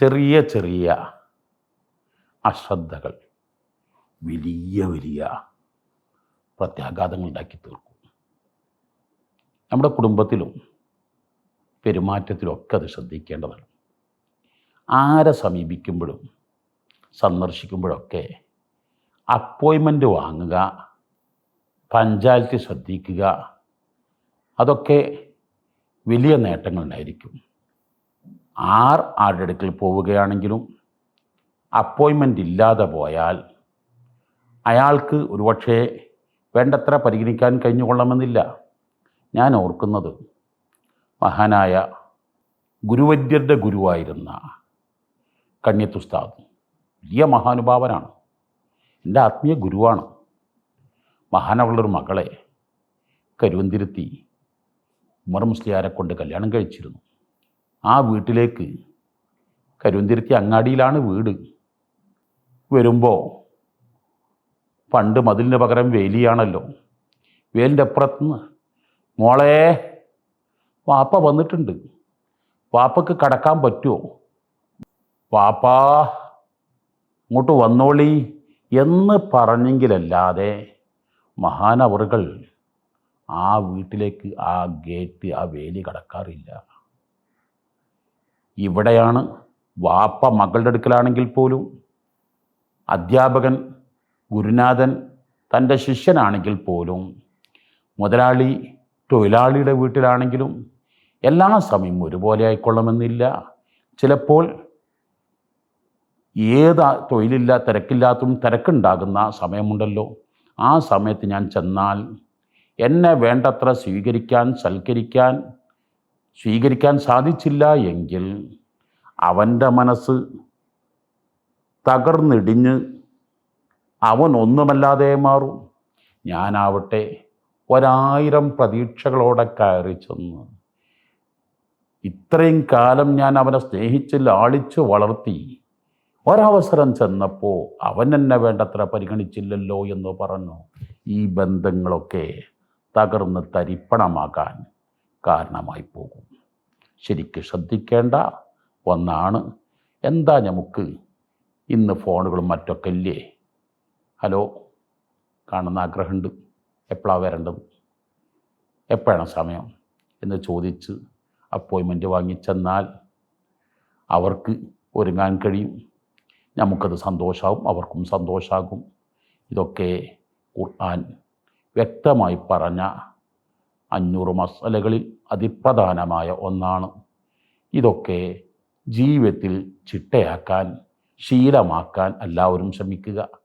ചെറിയ ചെറിയ അശ്രദ്ധകൾ വലിയ വലിയ പ്രത്യാഘാതങ്ങൾ ഉണ്ടാക്കി തീർക്കും. നമ്മുടെ കുടുംബത്തിലും പെരുമാറ്റത്തിലും ഒക്കെ അത് ശ്രദ്ധിക്കേണ്ടതാണ്. ആരെ സമീപിക്കുമ്പോഴും സന്ദർശിക്കുമ്പോഴൊക്കെ അപ്പോയിൻമെന്റ് വാങ്ങുക പഞ്ചായത്ത് ശ്രദ്ധിക്കുക അതൊക്കെ വലിയ നേട്ടങ്ങളുണ്ടായിരിക്കും. ആർ ആരുടെ അടുക്കൽ പോവുകയാണെങ്കിലും അപ്പോയിൻമെന്റ് ഇല്ലാതെ പോയാൽ അയാൾക്ക് ഒരുപക്ഷെ വേണ്ടത്ര പരിഗണിക്കാൻ കഴിഞ്ഞുകൊള്ളണമെന്നില്ല. ഞാൻ ഓർക്കുന്നത് മഹാനായ ഗുരുവര്യരുടെ ഗുരുവായിരുന്ന കണ്യത്തുസ്താദ് വലിയ മഹാനുഭാവനാണ്. എന്റെ ആത്മീയ ഗുരുവാണ്. മഹാനവളുടെ മകളെ കരുവന്തിരുത്തി ഉമർ മുസ്ലിയാരെ കൊണ്ട് കല്യാണം കഴിച്ചിരുന്നു. ആ വീട്ടിലേക്ക് കരുന്തിരുത്തി അങ്ങാടിയിലാണ് വീട്. വരുമ്പോൾ പണ്ട് മതിലിന് പകരം വേലിയാണല്ലോ. വേലിന്റെ അപ്പുറത്തുനിന്ന് മോളെ വാപ്പ വന്നിട്ടുണ്ട്. വാപ്പക്ക് കടക്കാൻ പറ്റുമോ വാപ്പാ ഇങ്ങോട്ട് വന്നോളി എന്ന് പറഞ്ഞെങ്കിലല്ലാതെ മഹാനവറുകൾ ആ വീട്ടിലേക്ക് ആ ഗേറ്റ് ആ വേലി കടക്കാറില്ല. ഇവിടെയാണ് വാപ്പ മകളുടെ അടുക്കലാണെങ്കിൽ പോലും അധ്യാപകൻ ഗുരുനാഥൻ തന്റെ ശിഷ്യനാണെങ്കിൽ പോലും മുതലാളി തൊഴിലാളിയുടെ വീട്ടിലാണെങ്കിലും എല്ലാ സമയം ഒരുപോലെ ആയിക്കൊള്ളണമെന്നില്ല. ചിലപ്പോൾ ഏത് തൊഴിലില്ല തിരക്കില്ലാത്തതും തിരക്കുണ്ടാകുന്ന സമയമുണ്ടല്ലോ. ആ സമയത്ത് ഞാൻ ചെന്നാൽ എന്നെ വേണ്ടത്ര സ്വീകരിക്കാൻ സൽക്കരിക്കാൻ സ്വീകരിക്കാൻ സാധിച്ചില്ല എങ്കിൽ അവന്റെ മനസ്സ് തകർന്നിടിഞ്ഞ് അവൻ ഒന്നുമല്ലാതെ മാറും. ഞാനാവട്ടെ ഒരായിരം പ്രതീക്ഷകളോടെ കയറി ചെന്ന് ഇത്രയും കാലം ഞാൻ അവനെ സ്നേഹിച്ച് ലാളിച്ച് വളർത്തി ഒരവസരം ചെന്നപ്പോൾ അവൻ എന്നെ വേണ്ടത്ര പരിഗണിച്ചില്ലല്ലോ എന്ന് പറഞ്ഞു. ഈ ബന്ധങ്ങളൊക്കെ തകർന്ന് തരിപ്പണമാകാൻ കാരണമായി പോകും. ശരിക്ക് ശ്രദ്ധിക്കേണ്ട ഒന്നാണ്. എന്താ നമുക്ക് ഇന്ന് ഫോണുകളും മറ്റൊക്കെ ഇല്ലേ ഹലോ കാണുന്ന ആഗ്രഹമുണ്ട്. എപ്പോഴാണ് വരേണ്ടത്? എപ്പോഴാണ് സമയം? എന്ന് ചോദിച്ച് അപ്പോയിൻമെന്റ് വാങ്ങിച്ചെന്നാൽ അവർക്ക് ഒരുങ്ങാൻ കഴിയും. നമുക്കത് സന്തോഷമാവും അവർക്കും സന്തോഷമാകും ഇതൊക്കെ ഖുർആൻ വ്യക്തമായി പറഞ്ഞ അഞ്ഞൂറ് മസലകളിൽ അതിപ്രധാനമായ ഒന്നാണ്. ഇതൊക്കെ ജീവിതത്തിൽ ചിട്ടയാക്കാൻ ശീലമാക്കാൻ എല്ലാവരും ശ്രമിക്കുക.